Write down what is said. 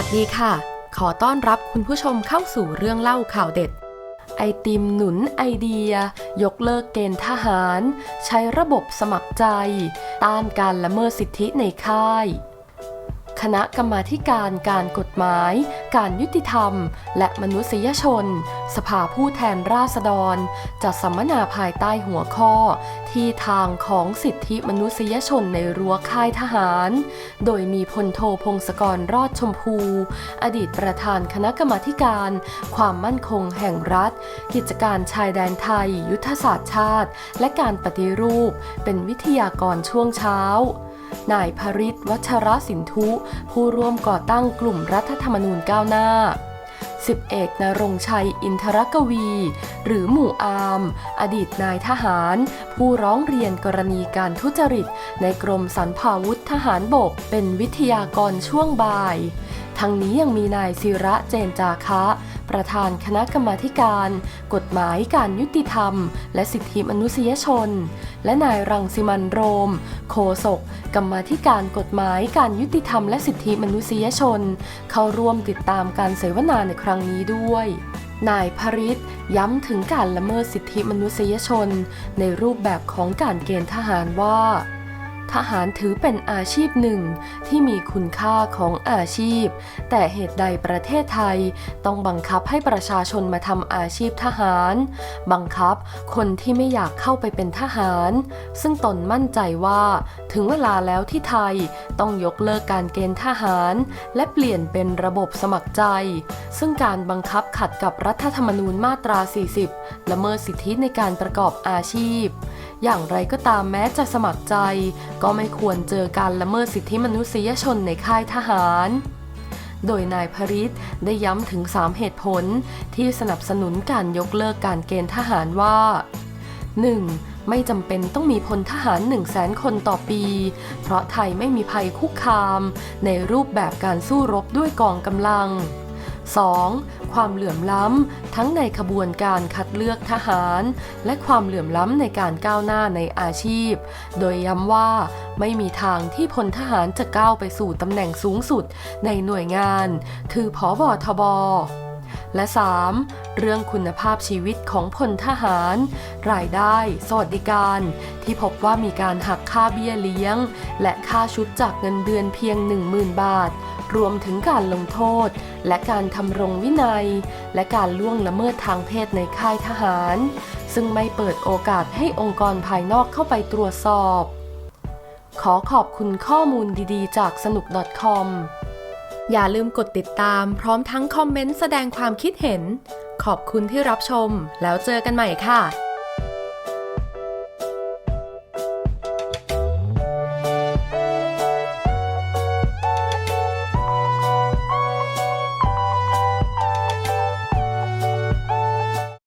ัสดีค่ะ ขอต้อนรับคุณผู้ชมเข้าสู่เรื่องเล่าข่าวเด็ด ไอติมหนุนไอเดีย ยกเลิกเกณฑ์ทหาร ใช้ระบบสมัครใจ ต้านการละเมิดสิทธิในค่าย คณะกรรมาการการกฎหมาย การยุติธรรม และมนุษยชน สภาผู้แทนราษฎร จัดสัมมนาภายใต้หัวข้อ ที่ทางของสิทธิมนุษยชนในรั้วค่ายทหาร โดยมีพลโทพงศกรรอดชมพู อดีตประธานคณะกรรมาการ ความมั่นคงแห่งรัฐ กิจการชายแดนไทย ยุทธศาสตร์ชาติ และการปฏิรูป เป็นวิทยากรช่วงเช้า นายพริศวัชรสินทุผู้ร่วมก่อตั้งกลุ่มรัฐธรรมนูญก้าวหน้าสิบเอกนรงชัยอินทรกวี หรือหมู่อาม อดีตนายทหาร ผู้ร้องเรียนกรณีการทุจริต ในกรมสรรพาวุธทหารบก เป็นวิทยากรช่วงบ่าย ทั้งนี้ยังมีนายศิระเจนจาคะ ประธานคณะกรรมาการ กฎหมายการยุติธรรม และสิทธิมนุษยชน และนายรังสิมันโรม โคศกกรรมาการกฎหมายการยุติธรรม และสิทธิมนุษยชน เข้าร่วมติดตามการเสวนาในครั้งนี้ด้วยนายพริศย้ำถึงการละเมิดสิทธิมนุษยชน ในรูปแบบของการเกณฑ์ทหารว่า ทหารถือเป็นอาชีพหนึ่งที่มีคุณค่าของอาชีพ แต่เหตุใดประเทศไทยต้องบังคับให้ประชาชนมาทำอาชีพทหาร บังคับคนที่ไม่อยากเข้าไปเป็นทหาร ซึ่งตนมั่นใจว่า ถึงเวลาแล้วที่ไทยต้องยกเลิกการเกณฑ์ทหาร และเปลี่ยนเป็นระบบสมัครใจ ซึ่งการบังคับขัดกับรัฐธรรมนูญมาตรา 40 ละเมิดสิทธิในการประกอบอาชีพ อย่างไรก็ตามแม้จะสมัครใจก็ไม่ควรเจอการละเมิดสิทธิมนุษยชนในค่ายทหาร โดยนายพริศได้ย้ำถึง 3 เหตุผลที่สนับสนุนการยกเลิกการเกณฑ์ทหารว่า 1. ไม่จำเป็นต้องมีพลทหาร 1 0 0 0 0แสนคนต่อปี เพราะไทยไม่มีภัยคุกคาม ในรูปแบบการสู้รบด้วยกองกำลัง 2. ความเหลื่อมล้ำ ทั้งในขบวนการคัดเลือกทหาร และความเหลื่อมล้ำในการก้าวหน้าในอาชีพ โดยย้ำว่าไม่มีทางที่พลทหารจะก้าวไปสู่ตำแหน่งสูงสุดในหน่วยงาน คือผอบอทบและ 3. เรื่องคุณภาพชีวิตของพลทหาร รายได้ สวัสดิการ ที่พบว่ามีการหักค่าเบี้ยเลี้ยง และค่าชุดจากเงินเดือนเพียง 10,000 บาท รวมถึงการลงโทษ และการทำรงวินัย และการล่วงละเมิดทางเพศในค่ายทหาร ซึ่งไม่เปิดโอกาสให้องค์กรภายนอกเข้าไปตรวจสอบ ขอขอบคุณข้อมูลดีๆ จากสนุก .com อย่าลืมกดติดตามพร้อมทั้งคอมเมนต์แสดงความคิดเห็น ขอบคุณที่รับชม แล้วเจอกันใหม่ค่ะ